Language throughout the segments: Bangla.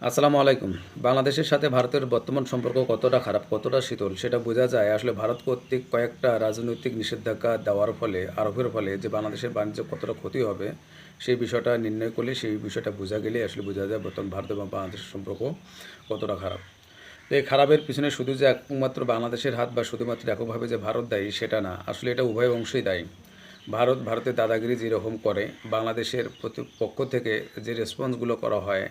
আসসালামু আলাইকুম। বাংলাদেশের সাথে ভারতের বর্তমান সম্পর্ক কতটা খারাপ, কতটা শীতল, সেটা বোঝা যায়। আসলে ভারত কর্তৃক কয়েকটা রাজনৈতিক নিষেধাজ্ঞা দেওয়ার ফলে, আরোপের ফলে যে বাংলাদেশের বাণিজ্য কতটা ক্ষতি হবে, সেই বিষয়টা নির্ণয় করলে সেই বিষয়টা বোঝা গেলে আসলে বোঝা যায় বর্তমান ভারত এবং বাংলাদেশের সম্পর্ক কতটা খারাপ। এই খারাপের পিছনে শুধু যে একমাত্র বাংলাদেশের হাত বা শুধুমাত্র এককভাবে যে ভারত দায়ী, সেটা না, আসলে এটা উভয় অংশই দায়ী। ভারত, ভারতের দাদাগিরি যেরকম করে, বাংলাদেশের পক্ষ থেকে যে রেসপন্সগুলো করা হয়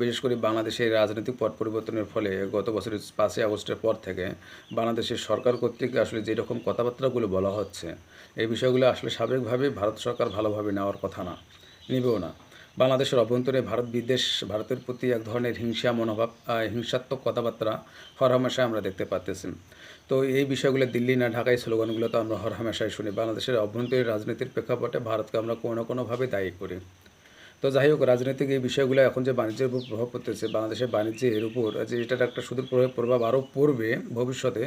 বিশেষ করে বাংলাদেশের রাজনৈতিক পট পরিবর্তনের ফলে গত বছরের পাঁচই আগস্টের পর থেকে বাংলাদেশের সরকার কর্তৃক আসলে যেরকম কথাবার্তাগুলো বলা হচ্ছে, এই বিষয়গুলো আসলে স্বাভাবিকভাবে ভারত সরকার ভালোভাবে নেওয়ার কথা না। নিবেও না। বাংলাদেশের অভ্যন্তরে ভারত বিদেশ ভারতের প্রতি এক ধরনের হিংসা, মনোভাব হিংসাত্মক কথাবার্তা হরহামেশায় আমরা দেখতে পাচ্তেছি তো এই বিষয়গুলো দিল্লি না ঢাকায় স্লোগানগুলো তো আমরা হরহামেশায় শুনি। বাংলাদেশের অভ্যন্তরীণ রাজনীতির প্রেক্ষাপটে ভারতকে আমরা কোনো কোনোভাবে দায়ী করি। তো যাই হোক, রাজনৈতিক এই বিষয়গুলো এখন যে বাণিজ্যের উপর প্রভাব পড়তেছে, বাংলাদেশের বাণিজ্যের উপর, যে এটার একটা সুদূর প্রভাব প্রভাব আরও পড়বে ভবিষ্যতে,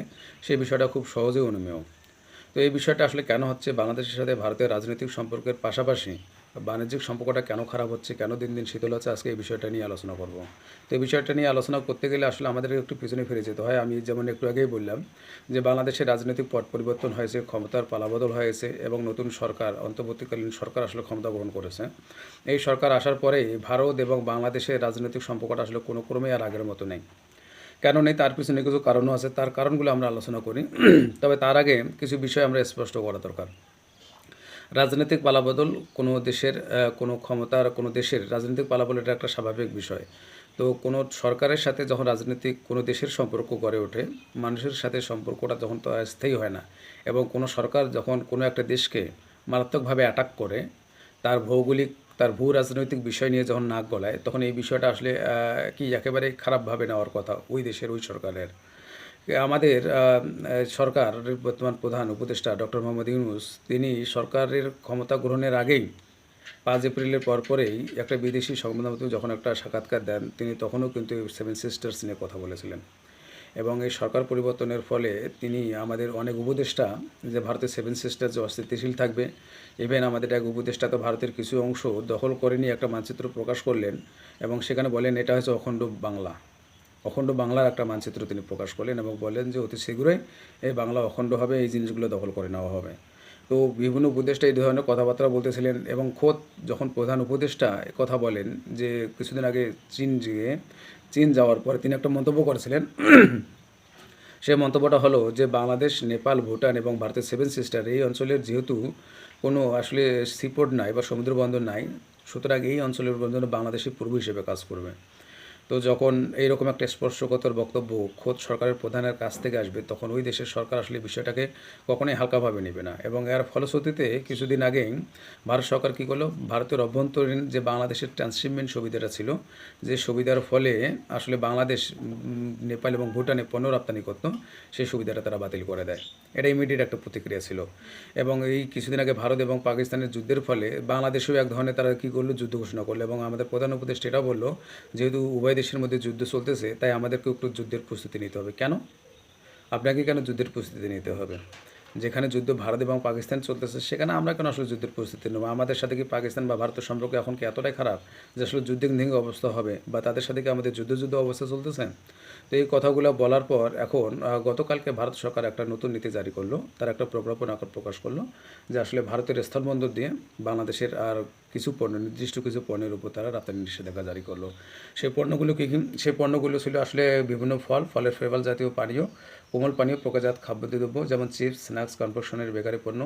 সেই বিষয়টা খুব সহজে অনুমেয়। তো এই বিষয়টা আসলে কেন হচ্ছে? বাংলাদেশের সাথে ভারতের রাজনৈতিক সম্পর্কের পাশাপাশি বাণিজ্যিক সম্পর্কটা কেন খারাপ হচ্ছে, কেন দিন দিন শীতল হচ্ছে, আজকে এই বিষয়টা নিয়ে আলোচনা করব। তো এই বিষয়টা নিয়ে আলোচনা করতে গেলে আসলে আমাদের একটু পিছনে ফিরে যেতে হয়। আমি যেমন একটু আগেই বললাম যে বাংলাদেশের রাজনৈতিক পট পরিবর্তন হয়েছে, ক্ষমতার পালাবদল হয়েছে এবং নতুন সরকার, অন্তর্বর্তীকালীন সরকার আসলে ক্ষমতা গ্রহণ করেছে। এই সরকার আসার পরেই ভারত এবং বাংলাদেশের রাজনৈতিক সম্পর্কটা আসলে কোনো ক্রমেই আর আগের মতো নেই। কেন নেই তার পিছনে কিছু কারণও আছে, তার কারণগুলো আমরা আলোচনা করি। তবে তার আগে কিছু বিষয় আমরা স্পষ্ট করা দরকার। রাজনৈতিক পালাবদল কোনো দেশের কোনো ক্ষমতার কোনো দেশের রাজনৈতিক পালাবদল এটা একটা স্বাভাবিক বিষয়। তো কোনো সরকারের সাথে যখন রাজনৈতিক কোনো দেশের সম্পর্ক গড়ে ওঠে, মানুষের সাথে সম্পর্কটা যখন তো স্থায়ী হয় না। এবং কোনো সরকার যখন কোনো একটা দেশকে মারাত্মকভাবে অ্যাটাক করে, তার ভৌগোলিক, তার ভূ রাজনৈতিক বিষয় নিয়ে যখন নাক গলায়, তখন এই বিষয়টা আসলে কি একেবারে খারাপভাবে নেওয়ার কথা ওই দেশের, ওই সরকারের। আমাদের সরকার, বর্তমান প্রধান উপদেষ্টা ডক্টর মোহাম্মদ ইউনুস, তিনি সরকারের ক্ষমতা গ্রহণের আগেই পাঁচ এপ্রিলের পরপরেই একটা বিদেশি সংবাদমাধ্যমে যখন একটা সাক্ষাৎকার দেন, তিনি তখনও কিন্তু সেভেন সিস্টার্স নিয়ে কথা বলেছিলেন। এবং এই সরকার পরিবর্তনের ফলে তিনি আমাদের অনেক উপদেষ্টা, যে ভারতের সেভেন সিস্টার যে অস্থিতিশীল থাকবে, ইভেন আমাদের এক উপদেষ্টা তো ভারতের কিছু অংশ দখল করে নিয়ে একটা মানচিত্র প্রকাশ করলেন এবং সেখানে বলেন, এটা হচ্ছে অখণ্ড বাংলা। অখণ্ড বাংলার একটা মানচিত্র তিনি প্রকাশ করলেন এবং বলেন যে অতি শীঘ্রই এই বাংলা অখণ্ড হবে এই জিনিসগুলো দখল করে নেওয়া হবে। তো বিভিন্ন উপদেষ্টা এই ধরনের কথাবার্তা বলতেছিলেন এবং খোদ যখন প্রধান উপদেষ্টা কথা বলেন যে কিছুদিন আগে চীন গিয়ে, চীন যাওয়ার পরে তিনি একটা মন্তব্য করেছিলেন। সেই মন্তব্যটা হলো যে বাংলাদেশ, নেপাল, ভুটান এবং ভারতের সেভেন সিস্টার এই অঞ্চলের যেহেতু কোনো আসলে সিপোর্ট নাই বা সমুদ্র বন্দর নাই, সুতরাং এই অঞ্চলের জন্য বাংলাদেশি পূর্ব হিসেবে কাজ করবে। তো যখন এইরকম একটা স্পর্শকতর বক্তব্য খোদ সরকারের প্রধানের কাছ থেকে আসবে, তখন ওই দেশের সরকার আসলে বিষয়টাকে কখনোই হালকাভাবে নেবে না। এবং এর ফলশ্রুতিতে কিছুদিন আগেই ভারত সরকার কী করল? ভারতের অভ্যন্তরীণ যে বাংলাদেশের ট্রান্সশিপমেন্ট সুবিধাটা ছিল, যে সুবিধার ফলে আসলে বাংলাদেশ নেপাল এবং ভুটানে পণ্য রপ্তানি করতো, সেই সুবিধাটা তারা বাতিল করে দেয়। এটা ইমিডিয়েট একটা প্রতিক্রিয়া ছিল। এবং এই কিছুদিন আগে ভারত এবং পাকিস্তানের যুদ্ধের ফলে বাংলাদেশেও এক ধরনের তারা কী করল? যুদ্ধ ঘোষণা করল। এবং আমাদের প্রধান উপদেষ্টা এটা বলল, যেহেতু উভয় দেশের মধ্যে যুদ্ধ চলতেছে, তাই আমাদেরকে একটু যুদ্ধের প্রস্তুতি নিতে হবে। কেন? আপনাকে কেন যুদ্ধের প্রস্তুতি নিতে হবে? যেখানে যুদ্ধ ভারত এবং পাকিস্তান চলতেছে, সেখানে আমরা কেন আসলে যুদ্ধের প্রস্তুতি নেব? আমাদের সাথে কি পাকিস্তান বা ভারতের সম্পর্ক এখন কি এতটাই খারাপ যে আসলে নিঙ্গ অবস্থা হবে বা তাদের সাথে কি আমাদের যুদ্ধ যুদ্ধ অবস্থা চলতেছে? তো এই কথাগুলো বলার পর এখন গতকালকে ভারত সরকার একটা নতুন নীতি জারি করল। তার একটা প্রজ্ঞাপন আকার প্রকাশ করল যে আসলে ভারতের স্থলবন্দর দিয়ে বাংলাদেশের আর কিছু পণ্য, নির্দিষ্ট কিছু পণ্যের উপর তারা রপ্তানি নিষেধাজ্ঞা জারি করল। সেই পণ্যগুলো কী কী, সেই পণ্যগুলো ছিল আসলে বিভিন্ন ফল, ফলের ফেভাল জাতীয় পানীয়, কোমল পানীয়, প্রকারজাত খাদ্যদ্রব্য, যেমন চিপস, স্ন্যাক্স কনফেকশনের বেকারি পণ্য,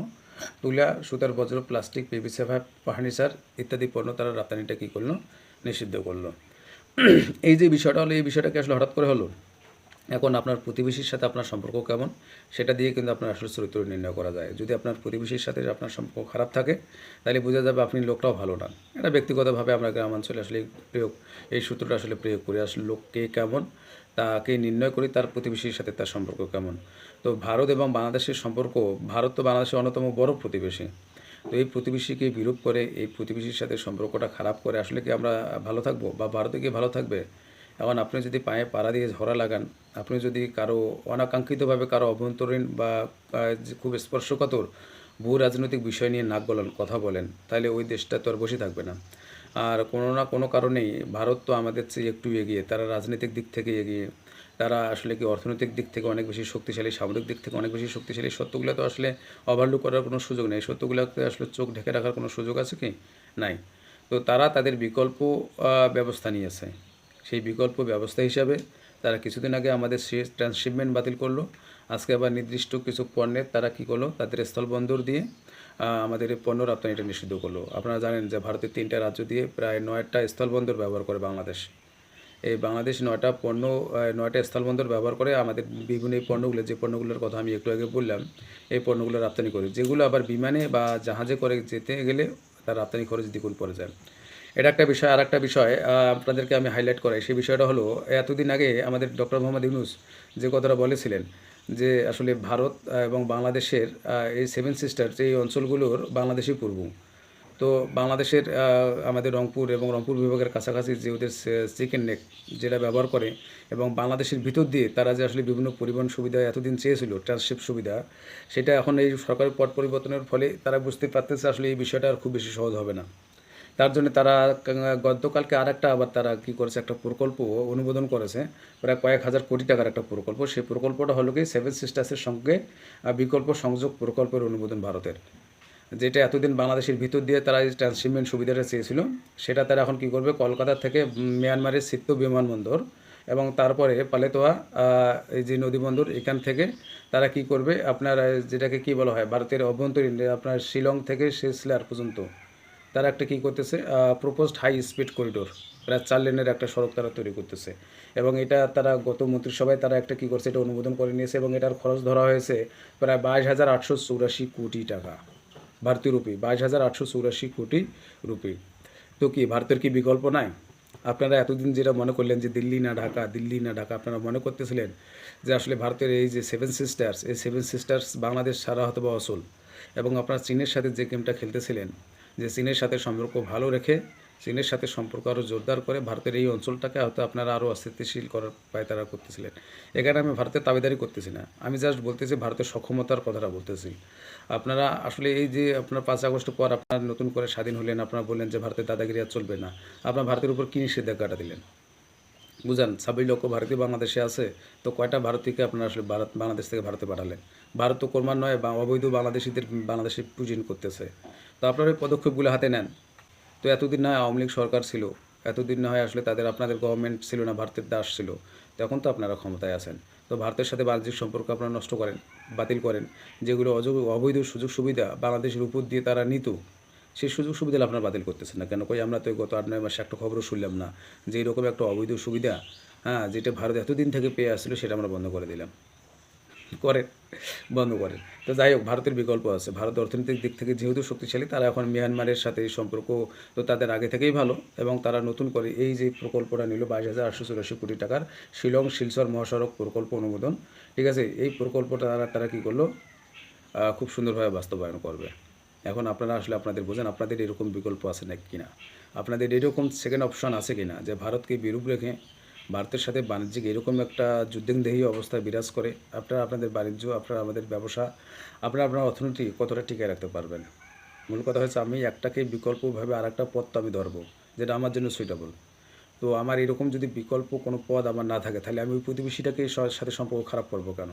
তুলা, সুতার বজ্র, প্লাস্টিক, পিভিসি ফার্নিচার ইত্যাদি পণ্য তারা রপ্তানিটা কী করল? নিষিদ্ধ করল। এই যে বিষয়টা হলো, এই বিষয়টাকে আসলে হঠাৎ করে হলো, এখন আপনার প্রতিবেশীর সাথে আপনার সম্পর্ক কেমন? সেটা দিয়ে কিন্তু আপনার আসলে চরিত্র নির্ণয় করা যায়। যদি আপনার প্রতিবেশীর সাথে আপনার সম্পর্ক খারাপ থাকে, তাহলে বোঝা যাবে আপনি লোকটাও ভালো না। এটা ব্যক্তিগতভাবে আমরা গ্রামাঞ্চলে আসলে প্রয়োগ, এই সূত্রটা আসলে প্রয়োগ করি, আসলে লোক কে কেমন, তাকে নির্ণয় করি, তার প্রতিবেশীর সাথে তার সম্পর্ক কেমন। তো ভারত এবং বাংলাদেশের সম্পর্ক, ভারত তো বাংলাদেশের অন্যতম বড় প্রতিবেশী। তো এই প্রতিবেশীকে বিরূপ করে, এই প্রতিবেশীর সাথে সম্পর্কটা খারাপ করে আসলে কি আমরা ভালো থাকব বা ভারতে গিয়ে ভালো থাকবে? এখন আপনি যদি পায়ে পাড়া দিয়ে ঝরা লাগান, আপনি যদি কারও অনাকাঙ্ক্ষিতভাবে কারও অভ্যন্তরীণ বা খুব স্পর্শকাতর ভূ রাজনৈতিক বিষয় নিয়ে নাক গলান, কথা বলেন, তাহলে ওই দেশটা তো আর বসে থাকবে না। আর কোনো না কোনো কারণেই ভারত তো আমাদের চেয়ে একটু এগিয়ে, তারা রাজনৈতিক দিক থেকে এগিয়ে। তারা আসলে কি অর্থনৈতিক দিক থেকে অনেক বেশি শক্তিশালী, সামরিক দিক থেকে অনেক বেশি শক্তিশালী সত্যগুলো তো আসলে ওভারলুক করার কোনো সুযোগ নেই। সত্যগুলোকে আসলে চোখ ঢেকে রাখার কোনো সুযোগ আছে কি? নাই। তো তারা তাদের বিকল্প ব্যবস্থা নিয়েছে। সেই বিকল্প ব্যবস্থা হিসাবে তারা কিছুদিন আগে আমাদের ট্রান্সশিপমেন্ট বাতিল করল। আজকে আবার নির্দিষ্ট কিছু পণ্যের তারা কী করল? তাদের স্থলবন্দর দিয়ে আমাদের এই পণ্য রপ্তানিটা নিষিদ্ধ করল। আপনারা জানেন যে ভারতের তিনটা রাজ্য দিয়ে প্রায় নয়টা স্থলবন্দর ব্যবহার করে বাংলাদেশ। বাংলাদেশ নয়টা পণ্য নয়টা স্থলবন্দর ব্যবহার করে আমাদের বিভিন্ন এই পণ্যগুলো, যে পণ্যগুলোর কথা আমি একটু আগে বললাম, এই পণ্যগুলো রপ্তানি করে। যেগুলো আবার বিমানে বা জাহাজে করে যেতে গেলে তার রপ্তানি খরচ দ্বিগুণ পড়ে যায়। এটা একটা বিষয়। আর একটা বিষয় আপনাদেরকে আমি হাইলাইট করাই। সেই বিষয়টা হলো, এতদিন আগে আমাদের ডক্টর মোহাম্মদ ইউনুস যে কথাটা বলেছিলেন যে আসলে ভারত এবং বাংলাদেশের এই সেভেন সিস্টার এই অঞ্চলগুলোর বাংলাদেশই পূর্ব। তো বাংলাদেশের আমাদের রংপুর এবং রংপুর বিভাগের কাছাকাছি যে ওদের চিকেন নেক যেটা ব্যবহার করে এবং বাংলাদেশের ভিতর দিয়ে তারা যে আসলে বিভিন্ন পরিবহন সুবিধা এতদিন চেয়েছিল ট্রান্সশিপ সুবিধা, সেটা এখন এই সরকারের পট পরিবর্তনের ফলে তারা বুঝতে পারতেছে আসলে এই বিষয়টা আর খুব বেশি সহজ হবে না। তার জন্য তারা গতকালকে আর একটা আবার তারা কি করেছে, একটা প্রকল্প অনুমোদন করেছে, প্রায় কয়েক হাজার কোটি টাকার একটা প্রকল্প। সেই প্রকল্পটা হলো কি সেভেন সিস্টার্সের সঙ্গে বিকল্প সংযোগ প্রকল্পের অনুমোদন ভারতের। যেটা এতদিন বাংলাদেশের ভিতর দিয়ে তারা এই ট্রান্সশিপমেন্ট সুবিধাটা চেয়েছিল, সেটা তারা এখন কি করবে? কলকাতা থেকে মিয়ানমারের সিত্ত বিমানবন্দর এবং তারপরে পালেতোয়া এই যে নদীবন্দর, এখান থেকে তারা কি করবে? আপনার যেটাকে কি বলা হয়, ভারতের অভ্যন্তরীণ আপনার শিলং থেকে শেষলার পর্যন্ত তারা একটা কী করতেছে প্রপোজড হাই স্পিড করিডোর প্রায় চার লেনের একটা সড়ক তারা তৈরি করতেছে। এবং এটা তারা গত মন্ত্রিসভায় তারা একটা কী করছে, এটা অনুমোদন করে নিয়েছে এবং এটার খরচ ধরা হয়েছে প্রায় বাইশ হাজার আটশো চৌরাশি কোটি টাকা। ভারতীয় রুপি, বাইশ হাজার আটশো চৌরাশি কোটি রুপি। তো কি, ভারতের কি বিকল্প নাই? আপনারা এতদিন যেটা মনে করলেন যে দিল্লি না ঢাকা, দিল্লি না ঢাকা, আপনারা মনে করতেছিলেন যে আসলে ভারতের এই যে সেভেন সিস্টার্স এই সেভেন সিস্টার্স বাংলাদেশ ছাড়া হয়তো বা অসল। এবং আপনারা চীনের সাথে যে গেমটা খেলতেছিলেন, যে চীনের সাথে সম্পর্ক ভালো রেখে চীনের সাথে সম্পর্ক আরও জোরদার করে ভারতের এই অঞ্চলটাকে হয়তো আপনারা আরও অস্থিতিশীল করার পায় তারা করতেছিলেন এখানে আমি ভারতের দাবিদারি করতেছি না। আমি জাস্ট বলতেছি ভারতের সক্ষমতার কথাটা বলতেছি। আপনারা আসলে এই যে আপনার পাঁচ আগস্ট পর আপনার নতুন করে স্বাধীন হলেন, আপনারা বললেন যে ভারতের দাদাগিরি আর চলবে না। আপনার ভারতের উপর কী নিষেধাজ্ঞাটা দিলেন? বুঝান, ছাব্বিশ লক্ষ ভারতীয় বাংলাদেশে আছে, তো কয়টা ভারতীয়কে আপনারা আসলে ভারত, বাংলাদেশ থেকে ভারতে পাঠালেন? ভারত তো বা অবৈধ বাংলাদেশিদের, বাংলাদেশে পুজিন করতেছে। তো আপনারা এই পদক্ষেপগুলো হাতে নেন। তো এতদিন না হয় আওয়ামী লীগ সরকার ছিল, এতদিন না হয় আসলে তাদের, আপনাদের গভর্নমেন্ট ছিল না, ভারতের দাস ছিল তখন তো আপনারা ক্ষমতায় আছেন। তো ভারতের সাথে বাণিজ্যিক সম্পর্ক আপনারা নষ্ট করেন, বাতিল করেন। যেগুলো অবৈধ সুযোগ সুবিধা বাংলাদেশের উপর দিয়ে তারা নিত, সেই সুযোগ সুবিধা আপনারা বাতিল করতেছেন না কেন? কই আমরা তো গত আট, নয় মাসে একটা খবরও শুনলাম না যে এরকম একটা অবৈধ সুবিধা হ্যাঁ যেটা ভারত এতদিন থেকে পেয়ে আসছিল সেটা আমরা বন্ধ করে দিলাম। করেন, বন্ধ করেন। তো যাই হোক, ভারতের বিকল্প আছে। ভারত অর্থনৈতিক দিক থেকে যেহেতু শক্তিশালী, তারা এখন মিয়ানমারের সাথে এই সম্পর্ক তো তাদের আগে থেকেই ভালো এবং তারা নতুন করে এই যে প্রকল্পটা নিল বাইশ হাজার আটশো চুরাশি কোটি টাকার শিলং শিলচর মহাসড়ক প্রকল্প অনুমোদন, ঠিক আছে? এই প্রকল্পটা তারা তারা কী করল? খুব সুন্দরভাবে বাস্তবায়ন করবে। এখন আপনারা আসলে আপনাদের বোঝেন, আপনাদের এরকম বিকল্প আছে নাকি কিনা? আপনাদের এরকম সেকেন্ড অপশন আছে কিনা? যে ভারতকে বিরূপ রেখে ভারতের সাথে বাণিজ্যিক এরকম একটা যুদ্ধংদেহী অবস্থা বিরাজ করে, আপনারা আপনাদের বাণিজ্য, আপনারা আমাদের ব্যবসা, আপনারা আপনার অর্থনীতি কতটা টিকিয়ে রাখতে পারবেন? মূল কথা হচ্ছে আমি একটাকে বিকল্পভাবে আর একটা পথ তো আমি ধরবো, যেটা আমার জন্য সুইটেবল তো আমার এরকম যদি বিকল্প কোনো পদ আমার না থাকে, তাহলে আমি ওই প্রতিবেশীটাকে সাথে সম্পর্ক খারাপ করব কেন?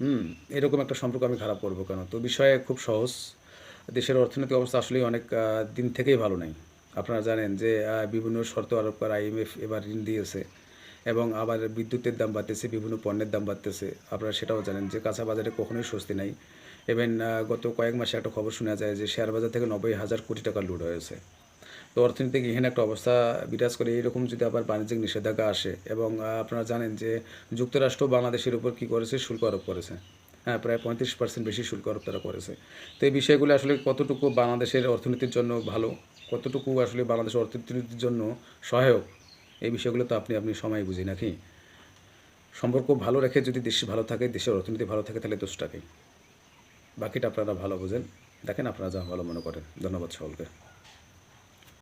হুম, এরকম একটা সম্পর্ক আমি খারাপ করব কেন? তো বিষয়ে খুব সহজ। দেশের অর্থনৈতিক অবস্থা আসলেই অনেক দিন থেকেই ভালো নাই। আপনারা জানেন যে বিভিন্ন শর্ত আরোপ করে আইএমএফ এবার ঋণ দিয়েছে এবং আবার বিদ্যুতের দাম বাড়তেছে, বিভিন্ন পণ্যের দাম বাড়তেছে। আপনারা সেটাও জানেন যে, কাঁচা বাজারে কখনোই স্বস্তি নাই। ইভেন গত কয়েক মাসে একটা খবর শোনা যায় যে, শেয়ার বাজার থেকে নব্বই হাজার কোটি টাকা লুট হয়েছে। তো অর্থনৈতিক এখানে একটা অবস্থা বিরাজ করে, এইরকম যদি আবার বাণিজ্যিক নিষেধাজ্ঞা আসে এবং আপনারা জানেন যে, যুক্তরাষ্ট্র বাংলাদেশের উপর কী করেছে? শুল্ক আরোপ করেছে। হ্যাঁ প্রায় পঁয়ত্রিশ পার্সেন্ট বেশি শুল্ক আরোপ তারা করেছে। তো এই বিষয়গুলো আসলে কতটুকু বাংলাদেশের অর্থনীতির জন্য ভালো? কতটুকু আসলে বাংলাদেশের অর্থনীতির জন্য সহায়ক? এই বিষয়গুলো তো আপনি আপনি সময় বুঝি নাকি? সম্পর্ক ভালো রেখে যদি দেশ ভালো থাকে, দেশের অর্থনীতি ভালো থাকে, তাহলে দোষটাকে বাকিটা আপনারা ভালো বোঝেন। দেখেন আপনারা যা ভালো মনে করেন। ধন্যবাদ সকলকে।